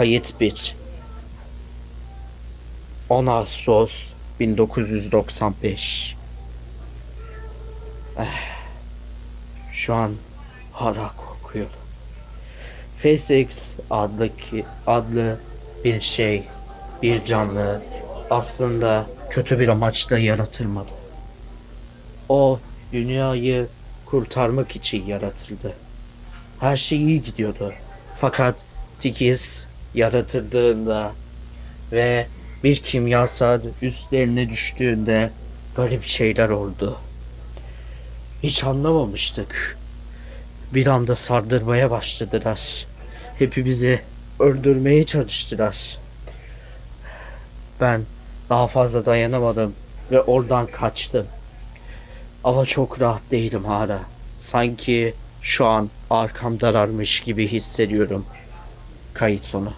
Kayıt 1 10 Ağustos 1995 Eh, Şu an hala korkuyorum. FaceX adlı, ki, adlı bir şey, bir canlı aslında kötü bir amaçla yaratılmadı. O dünyayı kurtarmak için yaratıldı. Her şey iyi gidiyordu. Fakat Tikiz yaratıldığında ve bir kimyasal üstlerine düştüğünde garip şeyler oldu. Hiç anlamamıştık. Bir anda sardırmaya başladılar. Hepimizi öldürmeye çalıştılar. Ben daha fazla dayanamadım ve oradan kaçtım. Ama çok rahat değilim hala. Sanki şu an arkamdalarmış gibi hissediyorum. Kayıt sonu.